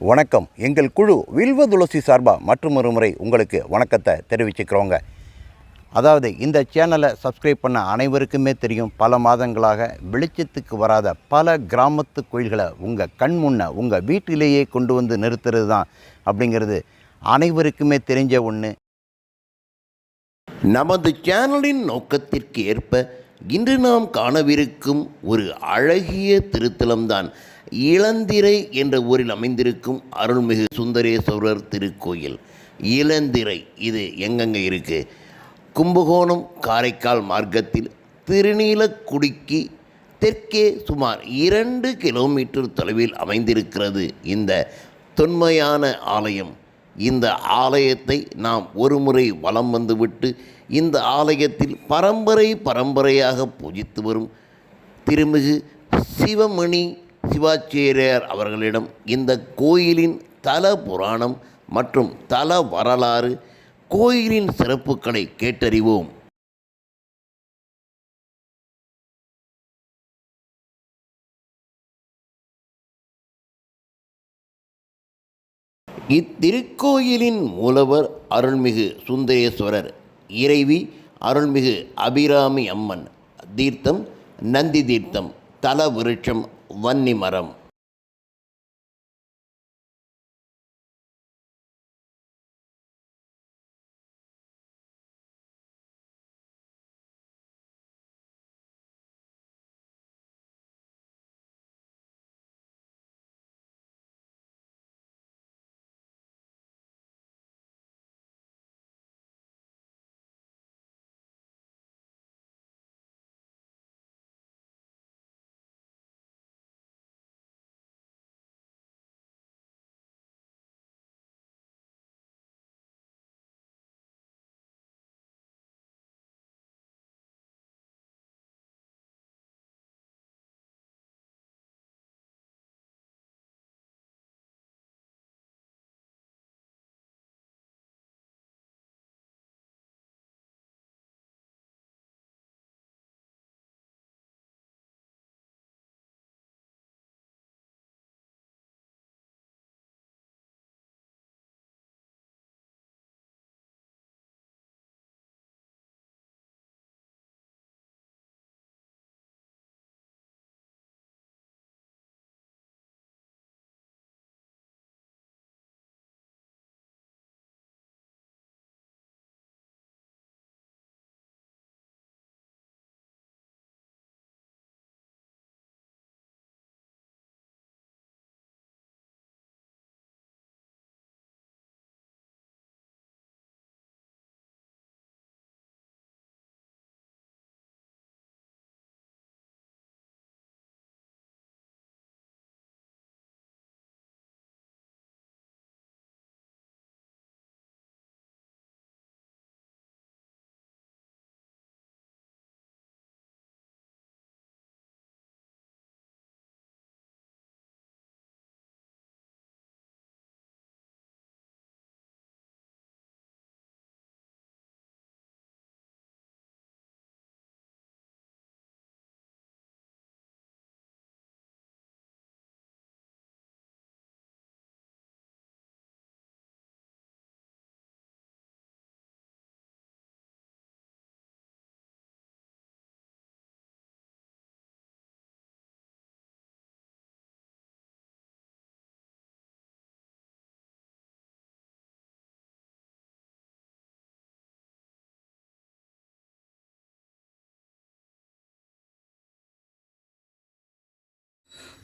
வணக்கம். எங்கள் குழு வில்வ துளசி சார்பாக மற்றும் முறை உங்களுக்கு வணக்கத்தை தெரிவிச்சுக்கிறோங்க. அதாவது இந்த சேனலை சப்ஸ்கிரைப் பண்ண அனைவருக்குமே தெரியும். பல மாதங்களாக வெளிச்சத்துக்கு வராத பல கிராமத்து கோயில்களை உங்கள் கண் முன்ன உங்கள் வீட்டிலேயே கொண்டு வந்து நிறுத்துறது தான் அப்படிங்கிறது அனைவருக்குமே தெரிஞ்ச ஒன்று நமது சேனலின் நோக்கத்திற்கு ஏற்ப இன்று நாம் காணவிருக்கும் ஒரு அழகிய திருத்தலம்தான் இளந்திரை என்ற ஊரில் அமைந்திருக்கும் அருள்மிகு சுந்தரேஸ்வரர் திருக்கோயில். இளந்திரை இது எங்கெங்கே இருக்குது கும்பகோணம் காரைக்கால் மார்க்கத்தில் திருநீலக்குடிக்கு தெற்கே சுமார் இரண்டு கிலோமீட்டர் தொலைவில் அமைந்திருக்கிறது இந்த தொன்மையான ஆலயம். இந்த ஆலயத்தை நாம் ஒருமுறை வலம் வந்துவிட்டு இந்த ஆலயத்தில் பரம்பரை பரம்பரையாக பூஜித்து வரும் திருமிகு சிவமணி சிவாச்சாரியார் அவர்களிடம் இந்த கோயிலின் தல புராணம் மற்றும் தல வரலாறு கோயிலின் சிறப்புகளை கேட்டறிவோம். இத்திருக்கோயிலின் மூலவர் அருள்மிகு சுந்தரேஸ்வரர் இறைவி அருள்மிகு அபிராமி அம்மன் தீர்த்தம் நந்தி தீர்த்தம் தல விருட்சம் வன்னி மரம்.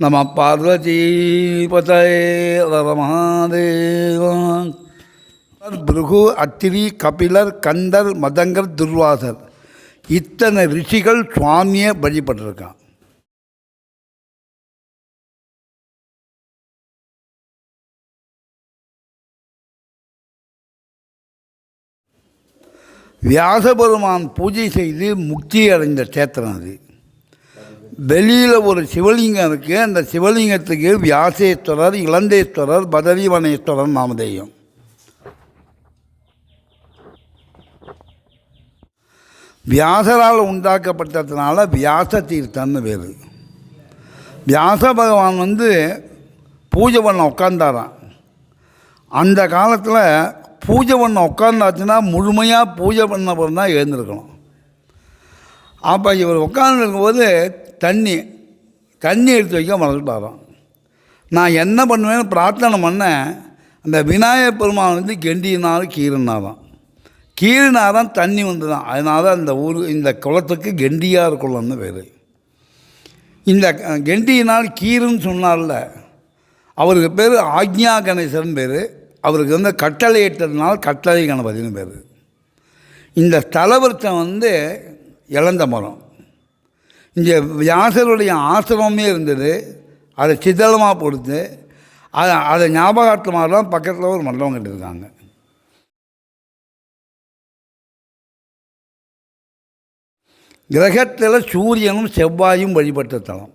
நம பார்வதீபதே மகாதேவன் பிருகு அத்திரி கபிலர் கந்தர் மதங்கர் துர்வாசர். இத்தனை ரிஷிகள் சுவாமியை வழிபட்டிருக்கான். வியாசபெருமான் பூஜை செய்து முக்தி அடைந்த சேத்திரம் அது வெளியில் ஒரு சிவலிங்கம் இருக்குது அந்த சிவலிங்கத்துக்கு வியாசேஸ்வரர் இளந்தேஸ்வரர் பதவிவனேஸ்வரர் நாமதேயம் வியாசரால் உண்டாக்கப்பட்டதுனால வியாச தீர்த்தம்னு பேர். வியாச பகவான் வந்து பூஜை பண்ண உட்காந்தாராம் அந்த காலத்தில் பூஜை பண்ண உட்காந்தாச்சுன்னா முழுமையாக பூஜை பண்ண தான் எழுந்திருக்கணும். அப்போ இவர் உட்காந்துருக்கும்போது தண்ணி தண்ணி எடுத்து வைக்க மறந்துட்டாராம் நான் என்ன பண்ணுவேன்னு பிரார்த்தனை பண்ணேன் அந்த விநாயகர் பெருமான் வந்து கெண்டினாலும் கீரினாராம் கீரினாதான் தண்ணி வந்து தான் அதனால அந்த ஊர் இந்த குளத்துக்கு கெண்டியார் குளம்னு பேர். இந்த கெண்டியினால் கீருன்னு சொன்னார்ல அவருக்கு பேர் ஆக்ஞா கணேசன் பேர். அவருக்கு வந்து கட்டளை இட்டதுனால கட்டளை கணபதினு பேர். இந்த தலைவர்த்தன் வந்து இழந்த மரம். இங்கே வியாசருடைய ஆசிரமமே இருந்தது. அதை சிதலமாக பொறுத்து அதை அதை ஞாபகார்த்தமாக தான் பக்கத்தில் ஒரு மண்டபம் கட்டியிருக்காங்க. கிரகத்தில் சூரியனும் செவ்வாயும் வழிபட்ட தலம்.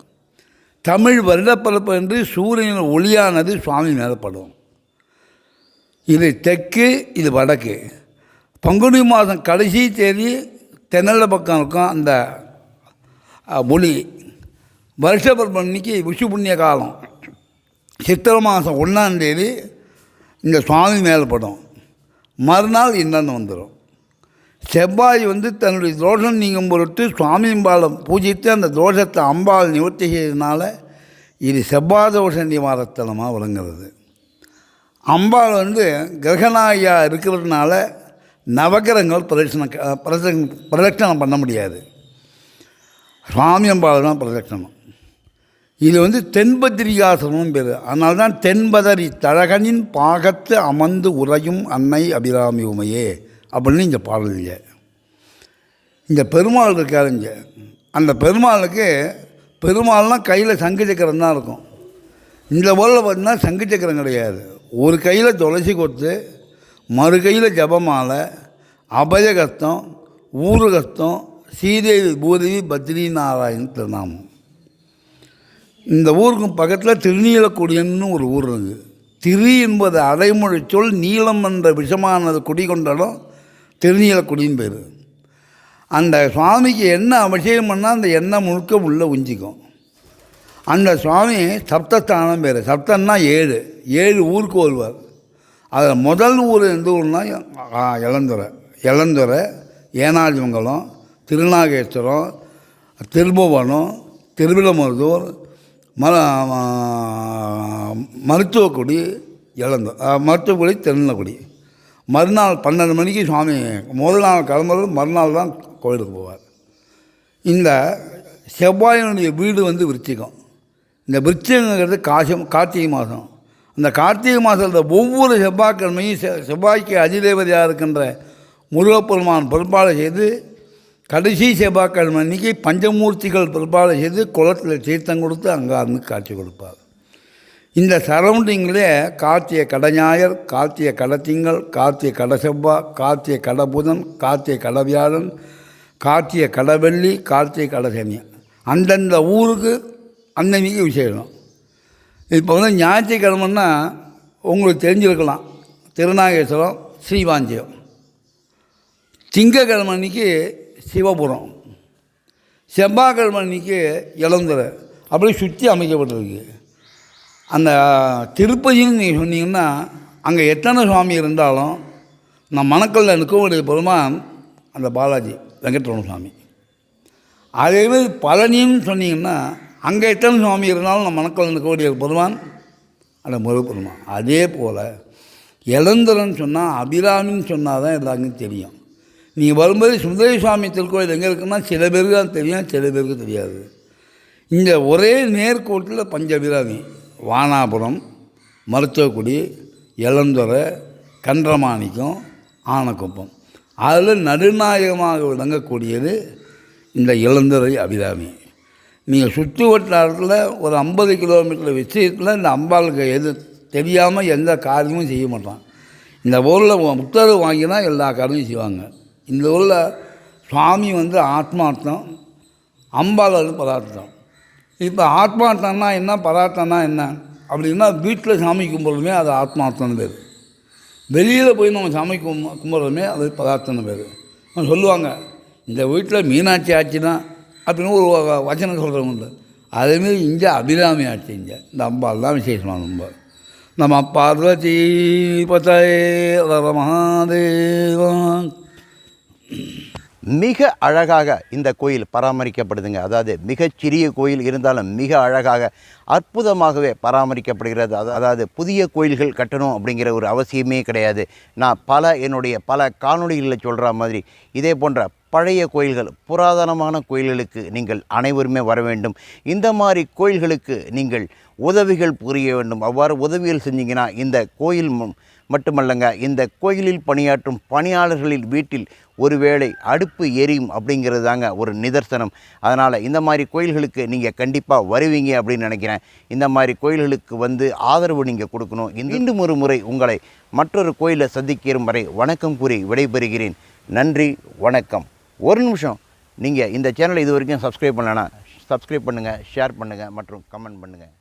தமிழ் வருடப்பிறப்பு என்று சூரியனின் ஒளியானது சுவாமி மேலப்படும் இது தெற்கு இது வடக்கு. பங்குனி மாதம் கடைசி தேதி தென்னல பக்கம் இருக்கும் அந்த ஒளி. வருஷபிறப்பு அன்னைக்கு விஷு புண்ணிய காலம். சித்திரை மாதம் ஒன்றாந்தேதி இங்கே சுவாமி சுவாமி மேலப்படும் மறுநாள் இன்னொன்று வந்துடும் செவ்வாய் வந்து தன்னுடைய தோஷம் நீங்கும் பொருட்டு சுவாமி அம்பாலம் பூஜித்து அந்த தோஷத்தை அம்பாள் நிவர்த்தி செய்ததுனால இது செவ்வாய் தோஷ நிவாரத்தலமாக விளங்குறது. அம்பாள் வந்து கிரகநாயகியாக இருக்கிறதுனால நவகிரகங்கள் பிரதட்சணம் பிரதட்சணம் பண்ண முடியாது. சுவாமி அம்பாள் தான் பிரதட்சணம். இது வந்து தென்பத்திரிகாசனம் பேர். அதனால தான் தென்பதரி தழகனின் பாகத்து அமர்ந்து உறையும் அன்னை அபிராமி உமையே அப்படின்னு இங்கே பாடலிங்க இந்த பெருமாள் இருக்காரு இங்கே. அந்த பெருமாளுக்கு பெருமாள்னால் கையில் சங்கு சக்கரம் தான் இருக்கும். இந்த ஊரில் பார்த்தீங்கன்னா சங்கு சக்கரம் கிடையாது. ஒரு கையில் துளசி கொத்து மறு கையில் ஜபமாலை அபயகஸ்தம் ஊருகஸ்தம் ஸ்ரீதேவி பூதேவி பத்ரி நாராயண் திருநாமம் இந்த ஊருக்கும் பக்கத்தில் திருநீலக்குடின்னு ஒரு ஊர் இருக்குது திரு என்பது அடைமொழி சொல் நீளம் என்ற விஷமானது குடி கொண்டாலும் திருநீலக்குடின்னு பேர். அந்த சுவாமிக்கு என்ன அபிஷேகம் பண்ணால் அந்த எண்ணெய் முழுக்க உள்ளே உஞ்சிக்கும். அந்த சுவாமி சப்தஸ்தானம் பேர். சப்தம்னா ஏழு. ஏழு ஊருக்கு வருவார் அதில் முதல் ஊர் எந்த ஊர்னால் இளந்துறை இளந்துறை ஏனாதிமங்கலம் திருநாகேஸ்வரம் திருபுவனம் திருவிழமருதூர் ம மருத்துவக்குடி இழந்த மருத்துவக்குடி திருநக்குடி மறுநாள் பன்னெண்டு மணிக்கு சுவாமி முதல் நாள் கிளம்புறது மறுநாள் தான் கோயிலுக்கு போவார். இந்த செவ்வாயினுடைய வீடு வந்து விருச்சிகம். இந்த விருச்சிகங்கிறது காசம் கார்த்திகை மாதம். அந்த கார்த்திகை மாதத்தில் ஒவ்வொரு செவ்வாய்க்கிழமையும் செ செவ்வாய்க்கு அதிதேவதையாக இருக்கின்ற முருகப்பெருமான் பொறுப்பாளர் செய்து கடைசி செவ்வாய்க்கிழமை அன்னைக்கு பஞ்சமூர்த்திகள் பிற்பாடு செய்து குளத்தில் தீர்த்தம் கொடுத்து அங்காருந்து காட்சி கொடுப்பார். இந்த சரௌண்டிங்கிலே கார்த்திய கடஞாயர் கார்த்திய கடத்திங்கள் கார்த்திய கடசெவ்வாய் கார்த்திய கடபுதன் கார்த்திய கடவியாழன் கார்த்திய கடவெள்ளி கார்த்திய கடசனி அந்தந்த ஊருக்கு அன்னன்னைக்கு விசேஷம். இப்போ வந்து ஞாயிற்றுக்கிழமைன்னா உங்களுக்கு தெரிஞ்சிருக்கலாம். திருநாகேஸ்வரம் ஸ்ரீவாஞ்சியம். திங்கக்கிழமை அன்னைக்கு சிவபுரம். செவ்வாய்க்கிழமை அன்னைக்கு இளந்துரை அப்படியே சுற்றி அமைக்கப்பட்டிருக்கு. அந்த திருப்பதின்னு நீங்கள் சொன்னீங்கன்னா அங்கே எத்தனை சுவாமி இருந்தாலும் நான் மணக்கல்ல நிற்கக்கூடிய பெருமான் அந்த பாலாஜி வெங்கட்ரமண சுவாமி. அதேமாதிரி பழனின்னு சொன்னீங்கன்னா அங்கே எத்தனை சுவாமி இருந்தாலும் நம்ம மணக்கல்ல நிற்கக்கூடிய பெருமான் அந்த முருகப்பெருமான் அதே போல் இளந்தரன் சொன்னால் அபிராமின்னு சொன்னால் தான் எல்லாருக்கும் தெரியும். நீங்கள் வரும்போது சுந்தரி சுவாமி திருக்கோயில் எங்கே இருக்குன்னா சில பேருக்கு தான் தெரியும் சில பேருக்கு தெரியாது. இங்கே ஒரே நேர்கோட்டில் பஞ்சபிராமி வானாபுரம் மருத்துவக்குடி இளந்துறை கன்றமாணிக்கம் ஆனக்குப்பம். அதில் நடுநாயகமாக விளங்கக்கூடியது இந்த இளந்துறை அபிராமி. நீங்கள் சுற்று வட்டாரத்தில் ஒரு ஐம்பது கிலோமீட்டர் விஷயத்தில் இந்த அம்பாளுக்கு எது தெரியாமல் எந்த காரியமும் செய்ய மாட்டான். இந்த ஊரில் உத்தரவு வாங்கினா எல்லா காரியமும் செய்வாங்க. இந்த ஊரில் சுவாமி வந்து ஆத்மார்த்தம் அம்பாள் வந்து பதார்த்தம். இப்போ ஆத்மார்த்தம்னா என்ன பதார்த்தம்னா என்ன? அப்படின்னா வீட்டில் சாமி கும்பிட்றதுமே அது ஆத்மார்த்தம்னு பேர். வெளியில் போய் நம்ம சாமி கும் கும்பிட்றதுமே அது பதார்த்தம்னு பேர். சொல்லுவாங்க இந்த வீட்டில் மீனாட்சி ஆட்சி தான் அப்படின்னு ஒரு வச்சனம் சொல்கிறவங்க உண்டு. அதேமாரி இங்கே அபிராமி ஆட்சி இங்கே. இந்த அம்பாள் தான் விசேஷமான அம்பாள். நம்ம பார்வதி பதயே மகாதேவன் மிக அழகாக இந்த கோயில் பராமரிக்கப்படுதுங்க. அதாவது மிகச்சிறிய கோயில் இருந்தாலும் மிக அழகாக அற்புதமாகவே பராமரிக்கப்படுகிறது. அதாவது புதிய கோயில்கள் கட்டணும் அப்படிங்கிற ஒரு அவசியமே கிடையாது. நான் பல என்னுடைய பல காணொலிகளில் சொல்கிற மாதிரி இதே போன்ற பழைய கோயில்கள் புராதனமான கோயில்களுக்கு நீங்கள் அனைவருமே வர வேண்டும். இந்த மாதிரி கோயில்களுக்கு நீங்கள் உதவிகள் புரிய வேண்டும். அவ்வாறு உதவிகள் செஞ்சீங்கன்னா இந்த கோயில் மட்டுமல்லங்க இந்த கோயிலில் பணியாற்றும் பணியாளர்களின் வீட்டில் ஒருவேளை அடுப்பு எரியும் அப்படிங்கிறது தாங்க ஒரு நிதர்சனம். அதனால் இந்த மாதிரி கோயில்களுக்கு நீங்கள் கண்டிப்பாக வருவீங்க அப்படின்னு நினைக்கிறேன். இந்த மாதிரி கோயில்களுக்கு வந்து ஆதரவு நீங்கள் கொடுக்கணும். மீண்டும் ஒரு முறை உங்களை மற்றொரு கோயிலை சந்திக்கும் வரை வணக்கம் கூறி விடைபெறுகிறேன். நன்றி வணக்கம். ஒரு நிமிஷம். நீங்கள் இந்த சேனலை இது வரைக்கும் சப்ஸ்கிரைப் பண்ணலன்னா சப்ஸ்கிரைப் பண்ணுங்கள் ஷேர் பண்ணுங்கள் மற்றும் கமெண்ட் பண்ணுங்கள்